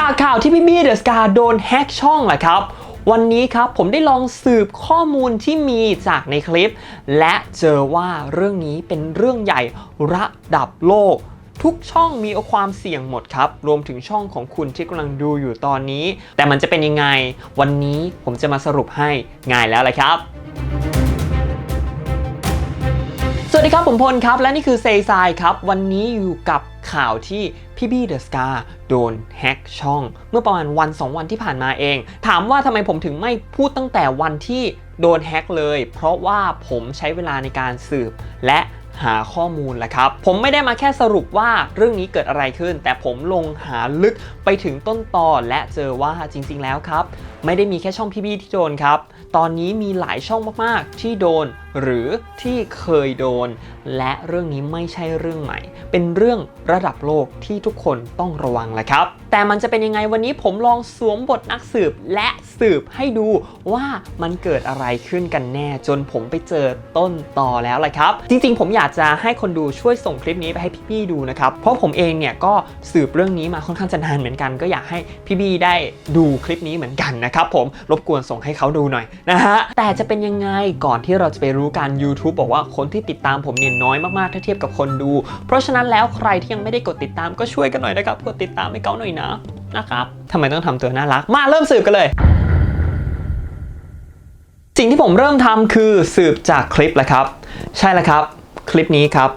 จากข่าวที่พี่บี้เดอะสกาโดนแฮกช่องแหละครับ วันนี้ครับผมได้ลองสืบข้อมูลที่มีจากในคลิป และเจอว่าเรื่องนี้เป็นเรื่องใหญ่ระดับโลก ทุกช่องมีความเสี่ยงหมดครับ รวมถึงช่องของคุณที่กำลังดูอยู่ตอนนี้ แต่มันจะเป็นยังไง วันนี้ผมจะมาสรุปให้ง่ายแล้วแหละครับ วัสดีครับ ผมพลครับ และนี่คือเซซายครับ วันนี้อยู่กับข่าวที่พี่บี้เดอะสกาโดนแฮ็กช่อง เมื่อประมาณวัน 2 วันที่ผ่านมาเอง ถามว่าทำไมผมถึงไม่พูดตั้งแต่วันที่โดนแฮ็กเลย เพราะว่าผมใช้เวลาในการสืบและหาข้อมูลแหละครับ ผมไม่ได้มาแค่สรุปว่าเรื่องนี้เกิดอะไรขึ้น แต่ผมลงหาลึกไปถึงต้นตอและเจอว่าจริง ๆ แล้วครับ ไม่ได้มีแค่ช่องพี่บี้ที่โดนครับ ตอนนี้มีหลายช่องมากๆ ที่โดน หรือที่เคยโดน และเรื่องนี้ไม่ใช่เรื่องใหม่ เป็นเรื่องระดับโลกที่ทุกคนต้องระวังแหละครับ แต่มันจะเป็นยังไงวันนี้ผมลองสวมบทนักสืบและสืบให้ดูว่ามันเกิดอะไรขึ้นกันแน่ จนผมไปเจอต้นต่อแล้วแหละครับ จริงๆ ผมอยากจะให้คนดูช่วยส่งคลิปนี้ไปให้พี่บี้ดูนะครับ เพราะผมเองเนี่ยก็สืบเรื่องนี้มาค่อนข้างจะนานเหมือนกัน ก็อยากให้พี่บี้ได้ดูคลิปนี้เหมือนกันนะครับผมรบกวนส่งให้เขาดูหน่อยนะฮะแต่จะเป็นยังไงก่อนที่เราจะไปรู้กัน YouTube บอกว่าคนที่ติดตามผมเนี่ยน้อยมากๆถ้าเทียบกับคนดู เพราะฉะนั้นแล้วใครที่ยังไม่ได้กดติดตามก็ช่วยกันหน่อยนะครับกดติดตามให้เขาหน่อยนะนะครับทำไมต้องทำตัวน่ารัก มาเริ่มสืบกันเลยสิ่งที่ผมเริ่มทำคือสืบจากคลิปแหละครับ ใช่แล้วครับ คลิปนี้ครับ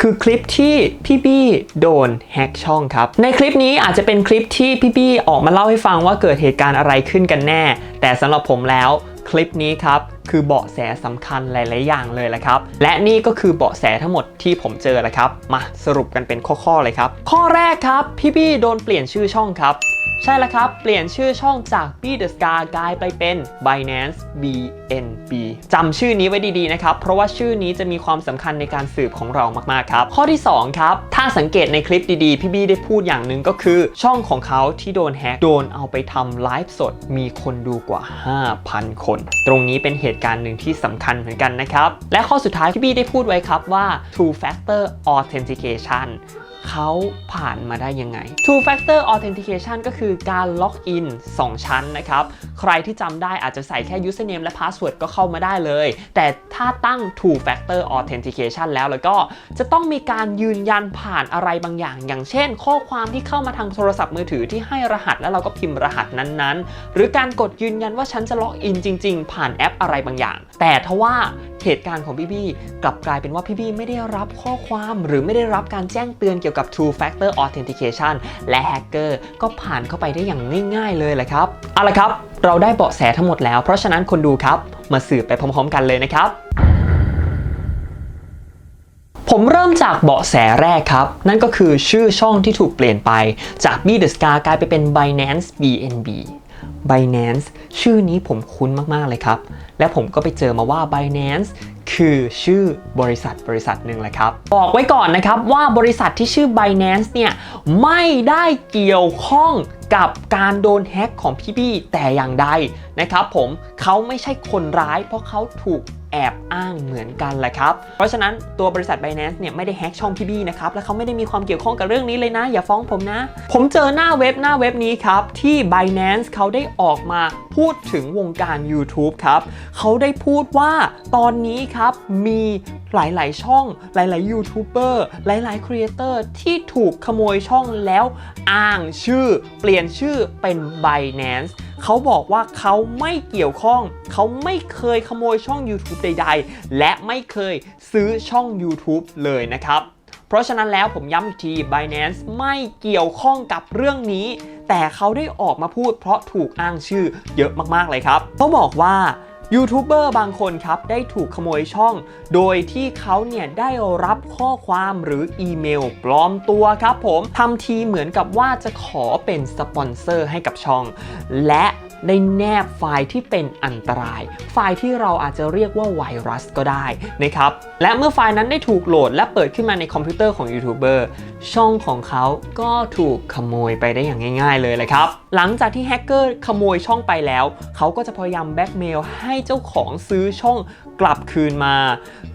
คือคลิปที่พี่บี้โดนแฮกช่องครับ ในคลิปนี้อาจจะเป็นคลิปที่พี่บี้ออกมาเล่าให้ฟังว่าเกิดเหตุการณ์อะไรขึ้นกันแน่ แต่สำหรับผมแล้วคลิปนี้ครับ คือเบาะแสสำคัญหลาย ๆ อย่างเลยแหละครับ และนี่ก็คือเบาะแสทั้งหมดที่ผมเจอแหละครับ มาสรุปกันเป็นข้อ ๆ เลยครับ ข้อแรกครับ พี่บี้โดนเปลี่ยนชื่อช่องครับ ใช่แล้วครับ เปลี่ยนชื่อช่องจาก b the Scar กลายไปเป็น Binance BNB จำชื่อนี้ไว้ดี ๆ นะครับ เพราะว่าชื่อนี้จะมีความสำคัญในการสืบของเรามาก ๆ ครับ ข้อที่ 2 ครับ ถ้าสังเกตในคลิปดี ๆ พี่บี้ได้พูดอย่างหนึ่งก็คือ ช่องของเขาที่โดนแฮกโดนเอาไปทำไลฟ์สด มีคนดูกว่า 5,000 คน ตรงนี้เป็นเหตุการณ์หนึ่งที่สำคัญเหมือนกันนะครับ และข้อสุดท้ายพี่บี้ได้พูดไว้ครับว่า two factor authentication เขาผ่านมาได้ยังไง two factor authentication ก็คือการล็อกอิน2 ชั้นนะครับ ใครที่จำได้อาจจะใส่แค่ username และ password ก็เข้ามาได้เลย แต่ถ้าตั้ง two factor authentication แล้วแล้วก็จะต้องมีการยืนยันผ่านอะไรบางอย่าง อย่างเช่น ข้อความที่เข้ามาทางโทรศัพท์มือถือที่ให้รหัสแล้วเราก็พิมพ์รหัสนั้นๆ หรือการกดยืนยันว่าฉันจะล็อกอินจริง ๆ ผ่านแอปอะไรบางอย่าง แต่ทว่า เหตุการณ์ของพี่บี้กลับกลายเป็นว่าพี่บี้ไม่ได้รับข้อความหรือไม่ได้รับการแจ้งเตือนเกี่ยวกับ two factor authentication และแฮกเกอร์ก็ผ่านเข้าไปได้อย่างง่ายๆเลยแหละครับเอาละครับ เราได้เบาะแสทั้งหมดแล้ว เพราะฉะนั้นคนดูครับ มาสืบไปพร้อมๆ กันเลยนะครับผมเริ่มจากเบาะแสแรกครับ นั่นก็คือชื่อช่องที่ถูกเปลี่ยนไปจาก b the Scar กลายไปเป็น Binance BNB Binance ชื่อนี้ผมคุ้นมากๆเลยครับ และผมก็ไปเจอมาว่า Binance คือชื่อบริษัทบริษัทหนึ่งแหละครับ บอกไว้ก่อนนะครับว่าบริษัทที่ชื่อ Binance เนี่ยไม่ได้เกี่ยวข้องกับการโดนแฮ็กของพี่บี้แต่อย่างใดนะครับผมเขาไม่ใช่คนร้ายเพราะเขาถูก แอบอ้างเหมือนกันแหละครับ เพราะฉะนั้นตัวบริษัท Binance เนี่ยไม่ได้แฮ็กช่องพี่บี้นะครับ และเขาไม่ได้มีความเกี่ยวข้องกับเรื่องนี้เลยนะ อย่าฟ้องผมนะ ผมเจอหน้าเว็บหน้าเว็บนี้ครับ ที่ Binance เขาได้ออกมาพูดถึงวงการ YouTube ครับ เขาได้พูดว่าตอนนี้ครับมีหลาย ๆ ช่องหลาย ๆ ยูทูบเบอร์หลาย ๆ ครีเอเตอร์ที่ถูกขโมยช่องแล้วอ้างชื่อ เปลี่ยนชื่อเป็น Binance เขาบอกว่าเขาไม่เกี่ยวข้อง เขาไม่เคยขโมยช่อง YouTube ใด ๆ และไม่เคยซื้อช่อง YouTube เลยนะครับ เพราะฉะนั้นแล้วผมย้ำอีกที Binance ไม่เกี่ยวข้องกับเรื่องนี้ แต่เขาได้ออกมาพูดเพราะถูกอ้างชื่อเยอะมากๆเลยครับเขาบอกว่า ยูทูบเบอร์บางคนครับได้ถูกขโมยช่อง โดยที่เขาเนี่ยได้รับข้อความหรืออีเมลปลอมตัวครับผมทำทีเหมือนกับว่าจะขอเป็นสปอนเซอร์ให้กับช่อง และ ได้แนบไฟล์ที่เป็นอันตราย ไฟล์ที่เราอาจจะเรียกว่าไวรัสก็ได้นะครับ และเมื่อไฟล์นั้นได้ถูกโหลดและเปิดขึ้นมาในคอมพิวเตอร์ของยูทูบเบอร์ช่องของเขาก็ถูกขโมยไปได้อย่างง่าย ๆ เลยเลยครับ หลังจากที่แฮกเกอร์ขโมยช่องไปแล้ว เขาก็จะพยายามแบ็กเมลให้เจ้าของซื้อช่องกลับคืนมา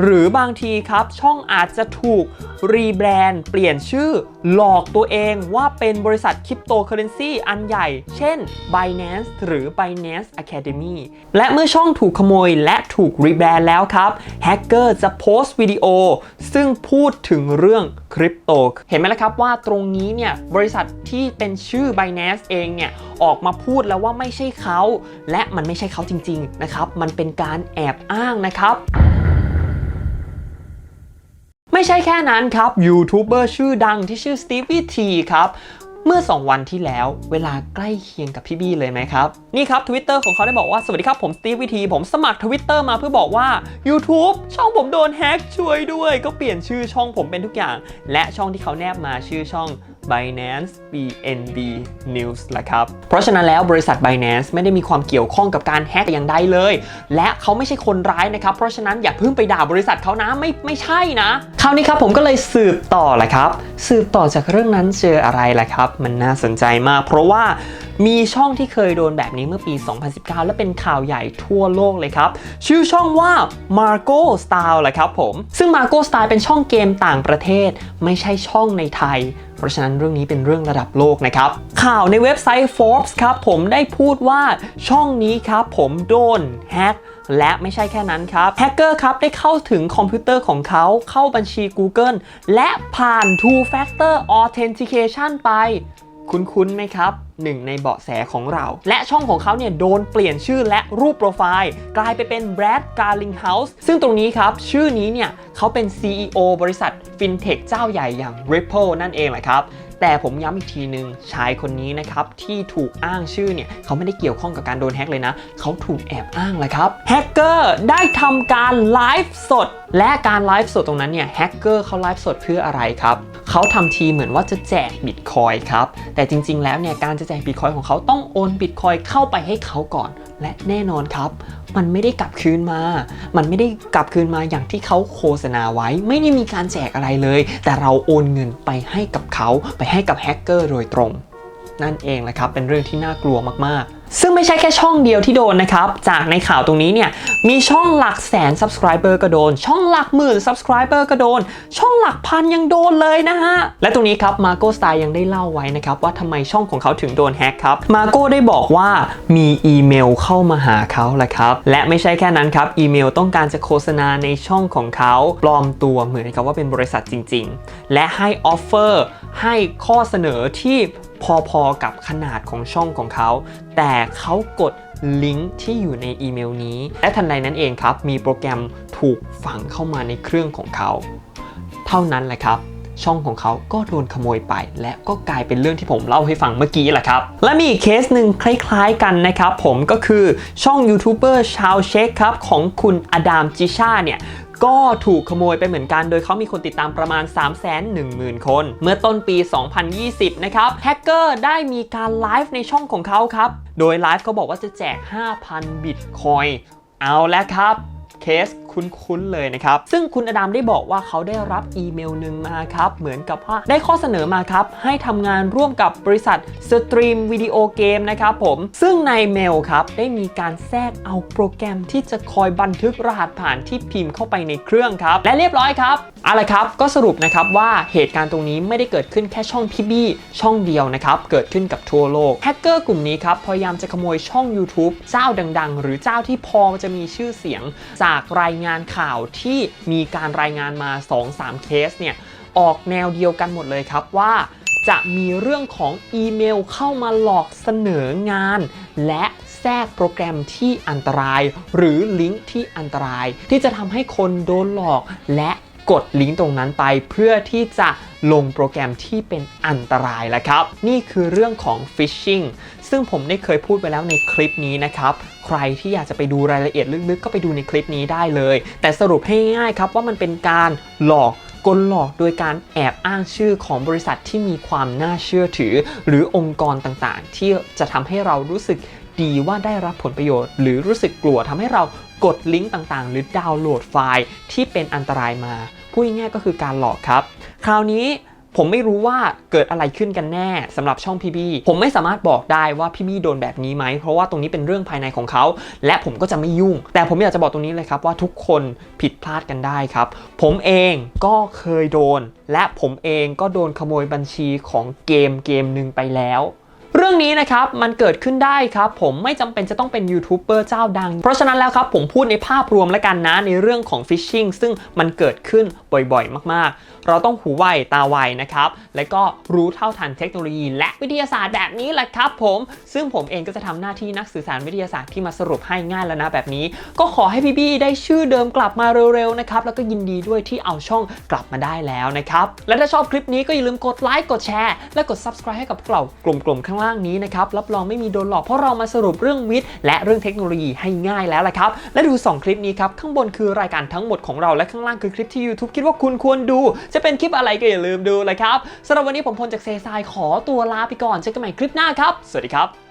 หรือบางทีครับ ช่องอาจจะถูกรีแบรนด์เปลี่ยนชื่อ หลอกตัวเองว่าเป็นบริษัทคริปโตเคอเรนซีอันใหญ่ เช่น Binance หรือ Binance Academy และเมื่อช่องถูกขโมยและถูกรีแบรนด์แล้วครับแฮกเกอร์จะโพสต์วิดีโอ ซึ่งพูดถึงเรื่องคริปโต เห็นไหมล่ะครับว่าตรงนี้เนี่ย บริษัทที่เป็นชื่อ Binance เองเนี่ย ออกมาพูดแล้วว่าไม่ใช่เขา และมันไม่ใช่เขาจริง ๆ นะครับ มันเป็นการแอบอ้างนะครับไม่ใช่แค่นั้นครับยูทูบเบอร์ชื่อดังที่ชื่อสตีฟ e ีทีครับ เมื่อ 2 วันที่แล้ว เวลาใกล้เคียงกับพี่บี้เลยไหมครับ นี่ครับ Twitter ของเขาได้บอกว่า สวัสดีครับ ผมสตีฟวิธีผมสมัคร Twitter มาเพื่อบอกว่า YouTube ช่องผมโดนแฮ็กช่วยด้วย ก็เปลี่ยนชื่อช่องผมเป็นทุกอย่าง และช่องที่เขาแนบมาชื่อช่อง Binance BNB News ละครับ เพราะฉะนั้นแล้วบริษัท Binance ไม่ได้มีความเกี่ยวข้องกับการแฮกอย่างใดเลย และเขาไม่ใช่คนร้ายนะครับ เพราะฉะนั้นอย่าเพิ่งไปด่าบริษัทเขานะไม่ไม่ใช่นะ คราวนี้ครับผมก็เลยสืบต่อแหละครับ สืบต่อจากเรื่องนั้นเจออะไรล่ะครับ มันน่าสนใจมาก เพราะว่ามีช่องที่เคยโดนแบบนี้เมื่อปี 2019 และเป็นข่าวใหญ่ทั่วโลกเลยครับ ชื่อช่องว่า Marco Style แหละครับผม ซึ่ง Marco Style เป็นช่องเกมต่างประเทศ ไม่ใช่ช่องในไทย เพราะฉะนั้นเรื่องนี้เป็นเรื่องระดับโลกนะครับ ข่าวในเว็บไซต์ Forbes ครับผมได้พูดว่าช่องนี้ครับผมโดนแฮ็กและไม่ใช่แค่นั้นครับ แฮกเกอร์ครับได้เข้าถึงคอมพิวเตอร์ของเขาเข้าบัญชี Google และผ่าน Two Factor Authentication ไป คุ้นๆไหมครับหนึ่งในเบาะแสของเรา และช่องของเขาเนี่ยโดนเปลี่ยนชื่อและรูปโปรไฟล์ กลายไปเป็น Brad Garlinghouse ซึ่งตรงนี้ครับ ชื่อนี้เนี่ยเขาเป็น CEO บริษัท FinTech เจ้าใหญ่อย่าง Ripple นั่นเองแหละครับแต่ผมย้ำอีกทีหนึ่งชายคนนี้นะครับ ที่ถูกอ้างชื่อเนี่ย เขาไม่ได้เกี่ยวข้องกับการโดนแฮ็กเลยนะ เขาถูกแอบอ้างแหละครับแฮกเกอร์ได้ทำการไลฟ์สดและการไลฟ์สดตรงนั้นเนี่ยแฮกเกอร์เขาไลฟ์สดเพื่ออะไรครับเขาทำทีเหมือนว่าจะแจกบิตคอยครับ แต่จริง ๆ แล้วเนี่ยการจะแจกบิตคอยของเขาต้องโอนบิตคอยเข้าไปให้เขาก่อน และแน่นอนครับ มันไม่ได้กลับคืนมา มันไม่ได้กลับคืนมาอย่างที่เขาโฆษณาไว้ ไม่ได้มีการแจกอะไรเลย แต่เราโอนเงินไปให้กับเขา ไปให้กับแฮกเกอร์โดยตรง นั่นเองแหละครับเป็นเรื่องที่น่ากลัวมากๆ ซึ่งไม่ใช่แค่ช่องเดียวที่โดนนะครับ จากในข่าวตรงนี้เนี่ยมีช่องหลักแสน subscriber ก็โดน ช่องหลักหมื่น subscriber ก็โดน ช่องหลักพันยังโดนเลยนะฮะ และตรงนี้ครับมาโก้สไตล์ยังได้เล่าไว้นะครับว่าทำไมช่องของเขาถึงโดนแฮ็กครับมาโก้ได้บอกว่ามีอีเมลเข้ามาหาเขาแหละครับ และไม่ใช่แค่นั้นครับอีเมลต้องการจะโฆษณาในช่องของเขาปลอมตัวเหมือนกับว่าเป็นบริษัทจริง ๆ และให้ออฟเฟอร์ให้ข้อเสนอที่ พอๆกับขนาดของช่องของเขา แต่เขากดลิงก์ที่อยู่ในอีเมลนี้ และทันใดนั้นเองครับ มีโปรแกรมถูกฝังเข้ามาในเครื่องของเขา เท่านั้นแหละครับช่องของเขาก็โดนขโมยไป และก็กลายเป็นเรื่องที่ผมเล่าให้ฟังเมื่อกี้แหละครับ และมีอีกเคสหนึ่งคล้ายๆกันนะครับ ผมก็คือช่องยูทูบเบอร์ชาวเช็กครับ ของคุณอดามจิชาเนี่ย ก็ถูกขโมยไปเหมือนกัน โดยเขามีคนติดตามประมาณ 3 1 0 0 0 0 คน เมื่อต้นปี 2020 นะครับแฮกเกอร์ได้มีการไลฟ์ในช่องของเขาครับ โดยไลฟ์เขาบอกว่าจะแจก 5,000 บิตคอย เอาแล้วครับเคสคุ้นๆเลยนะครับ ซึ่งคุณอดัมได้บอกว่าเขาได้รับอีเมลหนึ่งมาครับ เหมือนกับว่าได้ข้อเสนอมาครับ ให้ทำงานร่วมกับบริษัทสตรีมวิดีโอเกมนะครับผม ซึ่งในเมลครับ ได้มีการแทรกเอาโปรแกรมที่จะคอยบันทึกรหัสผ่านที่พิมพ์เข้าไปในเครื่องครับ และเรียบร้อยครับเอาละครับ ก็สรุปนะครับว่าเหตุการณ์ตรงนี้ไม่ได้เกิดขึ้นแค่ช่องพี่บี้ช่องเดียวนะครับ เกิดขึ้นกับทั่วโลกแฮกเกอร์กลุ่มนี้ครับ พยายามจะขโมยช่อง YouTube เจ้าดัง ๆ หรือเจ้าที่พอจะมีชื่อเสียงจากรายงานข่าวที่มีการรายงานมา 2-3 เคสเนี่ยออกแนวเดียวกันหมดเลยครับว่าจะมีเรื่องของอีเมลเข้ามาหลอกเสนองาน และแทรกโปรแกรมที่อันตราย หรือลิงก์ที่อันตราย ที่จะทำให้คนโดนหลอกและกดลิงก์ตรงนั้นไปเพื่อที่จะลงโปรแกรมที่เป็นอันตรายแล้วครับ นี่คือเรื่องของ phishing ซึ่งผมได้เคยพูดไปแล้วในคลิปนี้นะครับ ใครที่อยากจะไปดูรายละเอียดลึกๆ ก็ไปดูในคลิปนี้ได้เลย แต่สรุปให้ง่ายครับว่ามันเป็นการหลอกกลหลอกโดยการแอบอ้างชื่อของบริษัทที่มีความน่าเชื่อถือ หรือองค์กรต่างๆ ที่จะทำให้เรารู้สึกดีว่าได้รับผลประโยชน์ หรือรู้สึกกลัวทำให้เรากดลิงก์ต่างๆ หรือดาวน์โหลดไฟล์ที่เป็นอันตรายมาพูดง่ายๆก็คือการหลอกครับ คราวนี้ ผมไม่รู้ว่าเกิดอะไรขึ้นกันแน่สำหรับช่องพี่บี้ผมไม่สามารถบอกได้ว่าพี่บี้โดนแบบนี้ไหม เพราะว่าตรงนี้เป็นเรื่องภายในของเขา และผมก็จะไม่ยุ่ง แต่ผมอยากจะบอกตรงนี้เลยครับว่าทุกคนผิดพลาดกันได้ครับ ผมเองก็เคยโดน และผมเองก็โดนขโมยบัญชีของเกมเกมหนึ่งไปแล้ว เรื่องนี้นะครับมันเกิดขึ้นได้ครับผมไม่จำเป็นจะต้องเป็นยูทูบเบอร์เจ้าดัง เพราะฉะนั้นแล้วครับผมพูดในภาพรวมแล้วกันนะในเรื่องของฟิชชิงซึ่งมันเกิดขึ้นบ่อยๆ มากๆ เราต้องหูไวตาไวนะครับและก็รู้เท่าทันเทคโนโลยี และวิทยาศาสตร์แบบนี้แหละครับผมซึ่งผมเองก็จะทำหน้าที่นักสื่อสารวิทยาศาสตร์ที่มาสรุปให้ง่ายแล้วนะแบบนี้ ก็ขอให้พี่บี้ได้ชื่อเดิมกลับมาเร็วๆนะครับแล้วก็ยินดีด้วยที่เอาช่องกลับมาได้แล้วนะครับและถ้าชอบคลิปนี้ก็อย่าลืมกดไลค์กดแชร์และกด subscribe ให้กับเรากลุ่มๆข้างล่างนี้นะครับรับรองไม่มีโดนหลอกเพราะเรามาสรุปเรื่องวิทย์และเรื่องเทคโนโลยีให้ง่ายแล้วละครับและดู 2 คลิปนี้ครับข้างบนคือรายการทั้งหมดของเราและข้างล่างคือคลิปที่ YouTube คิดว่าคุณควรดู จะเป็นคลิปอะไรก็อย่าลืมดูเลยครับสำหรับวันนี้ผมพลจากเซซายขอตัวลาไปก่อนเจอกันใหม่คลิปหน้าครับ สวัสดีครับ